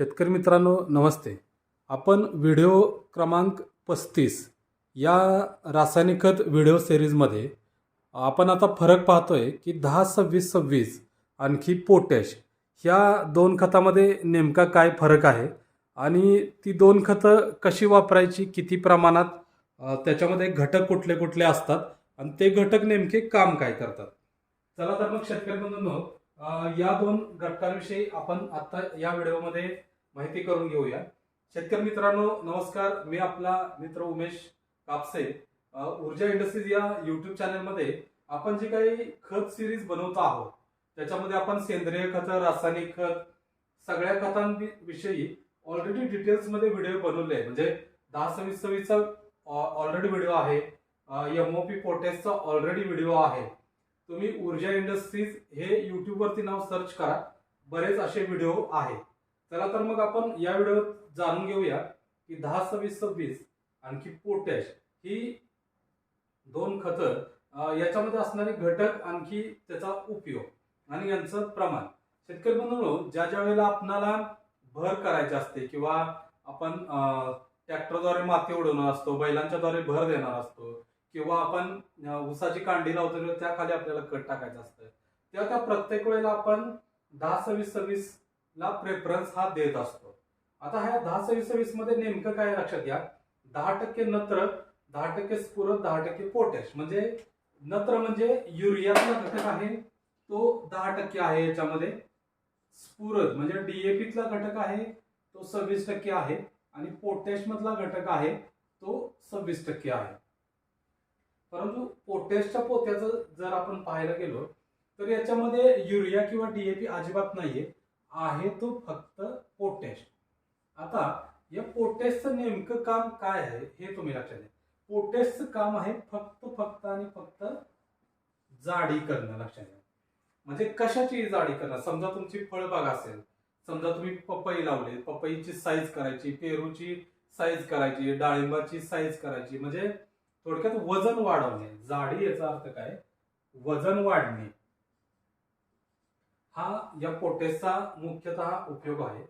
शेतकरी मित्रांनो नमस्ते. आपण व्हिडिओ क्रमांक पस्तीस या रासायनिक खत व्हिडिओ सिरीजमध्ये आपण आता फरक पाहतोय की दहा सव्वीस सव्वीस आणखी पोटॅश ह्या दोन खतामध्ये नेमका काय फरक आहे आणि ती दोन खतं कशी वापरायची किती प्रमाणात त्याच्यामध्ये घटक कुठले कुठले असतात आणि ते घटक नेमके काम काय करतात. चला तर मग शेतकरी बंधूंनो या दोन घटकांविषयी आपण आता या व्हिडिओमध्ये माहिती करून घेऊया. शेतकरी मित्रांनो नमस्कार. मी आपला मित्र उमेश कापसे. ऊर्जा इंडस्ट्रीज या युट्यूब चॅनलमध्ये आपण जे काही खत सिरीज बनवत आहोत त्याच्यामध्ये आपण सेंद्रिय खतं रासायनिक खत सगळ्या खतांविषयी ऑलरेडी डिटेल्समध्ये व्हिडिओ बनवले आहे म्हणजे दहा सव्वीस सव्वीसचा ऑलरेडी व्हिडिओ आहे. एमओपी पोटेसचा ऑलरेडी व्हिडिओ आहे. तुम्ही ऊर्जा इंडस्ट्रीज हे युट्यूबवरती नाव सर्च करा. बरेच असे व्हिडिओ आहेत. चला तर मग आपण या व्हिडिओत जाणून घेऊया की दहा सव्वीस सव्वीस आणखी पोटॅश ही दोन खतं याच्यामध्ये असणारे घटक आणखी त्याचा उपयोग आणि यांचं प्रमाण. शेतकरी बंधूंनो ज्या ज्या वेळेला आपणाला भर करायची असते किंवा आपण ट्रॅक्टरद्वारे माती उडवणार असतो बैलांच्या द्वारे भर देणार असतो किंवा आपण उसाची ऊसाची कांडी लावतो किंवा त्या खाली आपल्याला कट टाकायचं असतं तेव्हा त्या प्रत्येक वेळेला आपण दहा सव्वीस सव्वीस ला प्रेफरन्स हा देत असतो. आता ह्या दहा सव्वीस सव्वीसमध्ये नेमकं काय लक्षात घ्या. दहा टक्के नत्र दहा टक्के स्फुरद दहा टक्के पोटॅश. म्हणजे नत्र म्हणजे युरियातला घटक आहे. तो दहा टक्के आहे याच्यामध्ये. स्फुरद म्हणजे डीएपीतला घटक आहे. तो सव्वीस टक्के आहे. आणि पोटॅश मधला घटक आहे. तो सव्वीस टक्के आहे. परंतु पोटॅशच्या पोत्याचं जर आपण पाहायला गेलो तर याच्यामध्ये युरिया किंवा डीएपी अजिबात नाहीये. आहे तो फक्त पोटॅश. आता या पोटॅशचं नेमकं काम काय आहे हे तुम्ही लक्षात घ्या. पोटॅशचं काम आहे फक्त फक्त आणि फक्त जाडी करणं लक्षात घ्या. म्हणजे कशाची जाडी करणं? समजा तुमची फळबाग असेल समजा तुम्ही पपई लावले पपईची साईज करायची पेरूची साईज करायची डाळिंबाची साईज करायची म्हणजे थोडक्यात वजन वाढवणे. जाडी याचा अर्थ काय? वजन वाढणे. हा या पोटॅशचा मुख्यतः उपयोग आहे.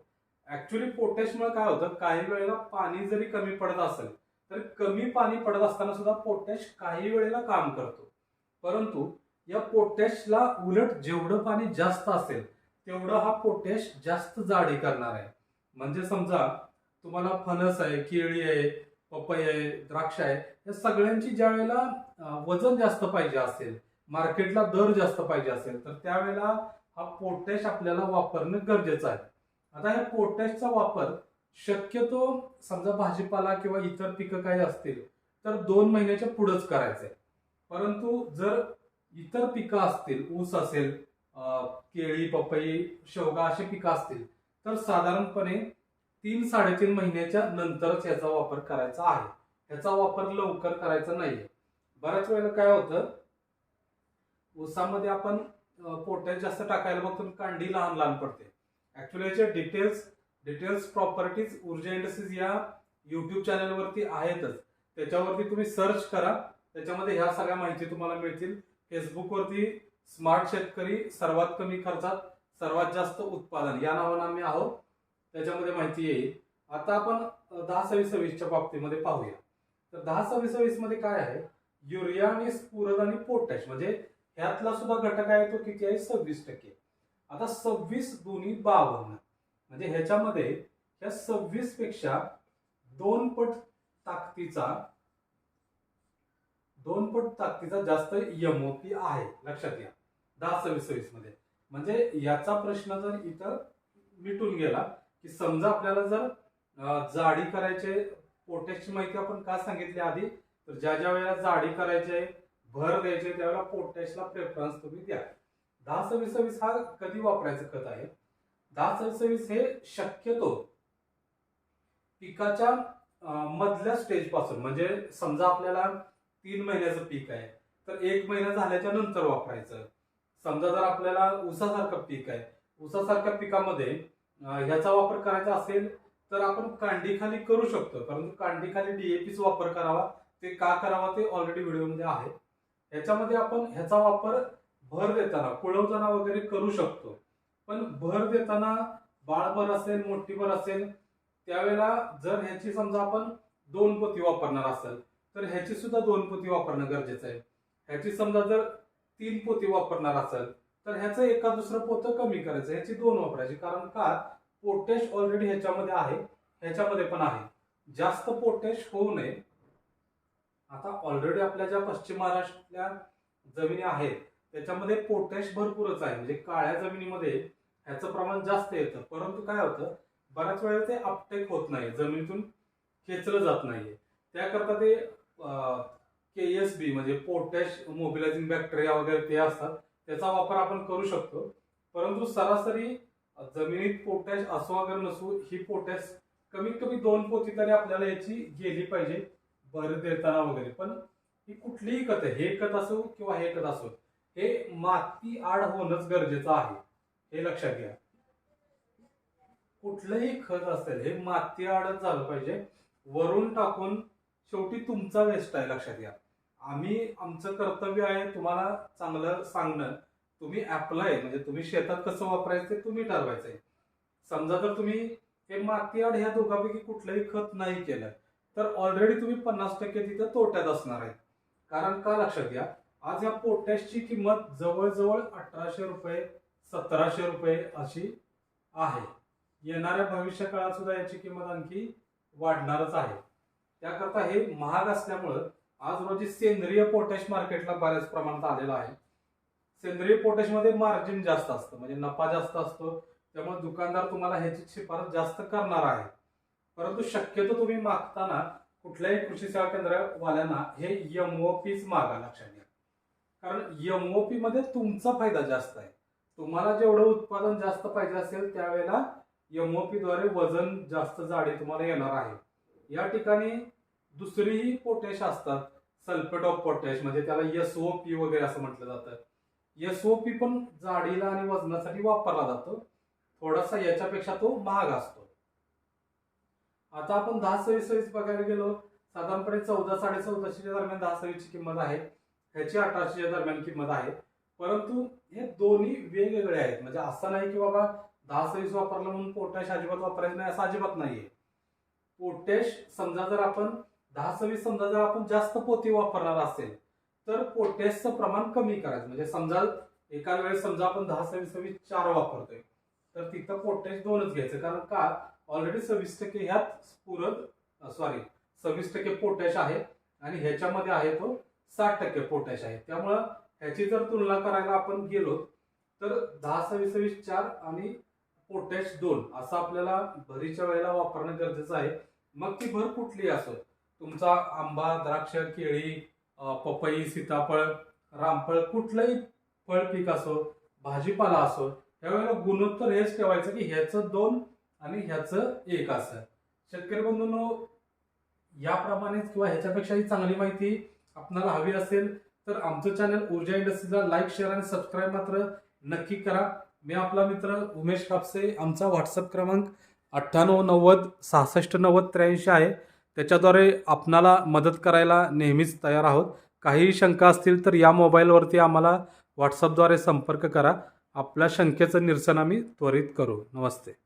ऍक्च्युली पोटॅशमुळे काय होतं काही वेळेला पाणी जरी कमी पडत असेल तर कमी पाणी पडत असताना सुद्धा पोटॅश काही वेळेला काम करतो. परंतु या पोटॅशला उलट जेवढं पाणी जास्त असेल तेवढं हा पोटॅश जास्त जाडी करणार आहे. म्हणजे समजा तुम्हाला फणस आहे केळी आहे पपई आहे द्राक्ष आहे या सगळ्यांची ज्या वेळेला वजन जास्त पाहिजे असेल मार्केटला दर जास्त पाहिजे असेल तर त्यावेळेला हा पोटॅश आपल्याला वापरणं गरजेचं आहे. आता या पोटॅशचा वापर शक्यतो समजा भाजीपाला किंवा इतर पिकं काही असतील तर दोन महिन्याच्या पुढंच करायचं आहे परंतु जर इतर पिकं असतील ऊस असेल केळी पपई शेवगा अशी पिकं असतील तर साधारणपणे तीन साडेतीन महिन्याच्या नंतरच याचा वापर करायचा आहे. ह्याचा वापर लवकर करायचा नाहीये. बऱ्याच वेळेला काय होतं? ऊसामध्ये आपण पोटॅश जास्त टाकायला बघतो कांडी लहान लहान पडते. ऍक्च्युली याचे details details properties Urja industries या युट्यूब चॅनलवरती आहेतच. त्याच्यावरती तुम्ही सर्च करा. त्याच्यामध्ये ह्या सगळ्या माहिती तुम्हाला मिळतील. फेसबुकवरती स्मार्ट शेतकरी सर्वात कमी खर्चात सर्वात जास्त उत्पादन. या नावानं आम्ही आहोत. त्याच्यामध्ये माहिती येईल. आता आपण दहा सव्वीस सव्वीसच्या बाबतीमध्ये पाहूया. तर दहा सव्वीस सव्वीसमध्ये काय आहे? युरिया आणि स्फुरद आणि पोटॅश म्हणजे ह्यातला सुद्धा घटक आहे तो किती आहे? सव्वीस टक्के. आता सव्वीस दोन्ही बावन्न. म्हणजे ह्याच्यामध्ये ह्या सव्वीसपेक्षा दोन पट ताकदीचा दोन पट ताकदीचा जास्त एमओपी आहे. लक्षात घ्या. दहा सव्वीस सव्वीसमध्ये म्हणजे याचा प्रश्न जर इथं मिटून गेला की समजा आपल्याला जर जाडी करायचे पोटॅशची माहिती आपण का सांगितली आधी? तर ज्या ज्या वेळेला जाडी करायची आहे भर द्यायचे त्यावेळेला पोटॅशला प्रेफरन्स तुम्ही द्या. दहा सव्वीस सव्वीस हा कधी वापरायचं खत आहे? दहा सव्वीस सव्वीस हे शक्यतो पिकाच्या मधल्या स्टेजपासून म्हणजे समजा आपल्याला तीन महिन्याचं पीक आहे तर एक महिना झाल्याच्यानंतर वापरायचं. समजा जर आपल्याला ऊसासारखं पीक आहे ऊसासारख्या पिकामध्ये ह्याचा वापर करायचा असेल तर आपण कांडीखाली करू शकतो. परंतु कांडीखाली डीएपीच वापर करावा ते का करावा ते ऑलरेडी व्हिडिओमध्ये आहे. ह्याच्यामध्ये आपण ह्याचा वापर भर देताना कुळवताना वगैरे करू शकतो. पण भर देताना बाळभर असेल मोठीभर असेल त्यावेळेला जर ह्याची समजा आपण दोन पोती वापरणार असेल तर ह्याची सुद्धा दोन पोती वापरणं गरजेचं आहे. ह्याची समजा जर तीन पोती वापरणार असेल तर ह्याचं एका दुसरं पोतं कमी करायचं. ह्याची दोन वापरायची. कारण का? पोटॅश ऑलरेडी ह्याच्यामध्ये आहे ह्याच्यामध्ये पण आहे. जास्त पोटॅश होऊ नये. आता ऑलरेडी आपल्या ज्या पश्चिम महाराष्ट्रातल्या जमिनी आहेत त्याच्यामध्ये पोटॅश भरपूरच आहे. म्हणजे काळ्या जमिनीमध्ये ह्याचं प्रमाण जास्त येतं. परंतु काय होतं बऱ्याच वेळा ते अपटेक होत नाही. जमिनीतून खेचलं जात नाहीये. त्याकरता ते के एस बी म्हणजे पोटॅश मोबिलायझिंग बॅक्टेरिया वगैरे ते असतात त्याचा वापर आपण करू शकतो. परंतु सरासरी जमिनीत पोटॅश असो वगैरे नसू ही पोटॅश कमीत कमी दोन पोती तरी आपल्याला याची गेली पाहिजे. भर देताना वगैरे. पण ही कुठलीही खत आहे हे खत असो किंवा हे खत असो हे माती आड होणंच गरजेचं आहे. हे लक्षात घ्या. कुठलंही खत असेल हे माती आडच झालं पाहिजे. वरून टाकून शेवटी तुमचा वेस्ट आहे लक्षात घ्या. आम्ही आमचं कर्तव्य आहे तुम्हाला चांगलं सांगणं. तुम्ही अप्लाय म्हणजे तुम्ही शेतात कसं वापरायचं ते तुम्ही ठरवायचंय समजा जर तुम्ही हे माती आड ह्या दोघांपैकी कुठलंही खत नाही केलं तर ऑलरेडी तुम्ही पन्नास टक्के तिथं तोट्यात असणार आहे कारण का लक्षात घ्या आज या पोटॅशची किंमत जवळजवळ अठराशे रुपये सतराशे रुपये अशी आहे. येणाऱ्या भविष्य काळात सुद्धा याची किंमत आणखी वाढणारच आहे. त्याकरता हे महाग असल्यामुळं आज रोजी सेंद्रिय पोटॅश मार्केटला बऱ्याच प्रमाणात आलेलं आहे. सेंद्रिय पोटॅशमध्ये मार्जिन जास्त असतं म्हणजे नफा जास्त असतो. त्यामुळे दुकानदार तुम्हाला ह्याची शिफारस जास्त करणार आहे. परंतु शक्यतो तुम्ही मागताना कुठल्याही कृषी सेवा केंद्रवाल्यांना हे एमओपीच मागा लक्षात घ्या. कारण एमओपी मध्ये तुमचा फायदा जास्त आहे. तुम्हाला जेवढं उत्पादन जास्त पाहिजे असेल त्यावेळेला एमओपी द्वारे वजन जास्त जाडी तुम्हाला येणार आहे. या ठिकाणी दुसरीही पोटॅश असतात. सल्फेट ऑफ पोटॅश म्हणजे त्याला एसओपी ओ पी वगैरे असं म्हटलं जातं. एसओपी ओ पी पण जाडीला आणि वजनासाठी वापरला जातो. थोडासा याच्यापेक्षा तो महाग असतो. आता आपण दहा सव्वीस सव्वीस बघायला गेलो. साधारणपणे चौदा साडे चौदाशेच्या दरम्यान दहा सव्वीसची किंमत आहे. ह्याची अठराशेच्या दरम्यान किंमत आहे. परंतु हे दोन्ही वेगवेगळे आहेत. म्हणजे असं नाही की बाबा दहा सव्वीस वापरलं म्हणून पोटॅश अजिबात वापरायचं नाही असं अजिबात नाहीये. पोटॅश समजा जर आपण दहा सव्वीस समजा जर आपण जास्त पोती वापरणार असेल तर पोटॅशचं प्रमाण कमी करायचं. म्हणजे समजा एका वेळेस समजा आपण दहा सव्वीस सव्वीस चार वापरतोय तर तिथं पोटॅश दोनच घ्यायचं. कारण का? ऑलरेडी सव्वीस टक्के ह्यात पूरक सॉरी सव्वीस टक्के पोटॅश आहे आणि ह्याच्यामध्ये आहे तो साठ टक्के पोटॅश आहे. त्यामुळं ह्याची जर तुलना करायला आपण गेलो तर दहा सव्वीस सव्वीस चार आणि पोटॅश दोन असं आपल्याला भरीच्या वेळेला वापरणं गरजेचं आहे. मग ती भर कुठली असो? तुमचा आंबा द्राक्ष केळी पपई सीताफळ रामफळ कुठलंही फळ पीक असो भाजीपाला असो त्यावेळेला गुणोत्तर हेच ठेवायचं की ह्याचं दोन आणि ह्याचं एक असं. शेतकरी बंधूंनो याप्रमाणेच किंवा ह्याच्यापेक्षाही चांगली माहिती आपणाला हवी असेल तर आमचं चॅनल ऊर्जा इंडस्ट्रीला लाईक शेअर आणि सबस्क्राईब मात्र नक्की करा. मी आपला मित्र उमेश कापसे आमचा व्हॉट्सअप क्रमांक अठ्ठ्याण्णव नव्वद सहासष्ट नव्वद त्र्याऐंशी आहे. त्याच्याद्वारे आपणाला मदत करायला नेहमीच तयार आहोत. काहीही शंका असतील तर या मोबाईलवरती आम्हाला व्हॉट्सअपद्वारे संपर्क करा. आपल्या शंकेचं निरसन आम्ही त्वरित करू. नमस्ते.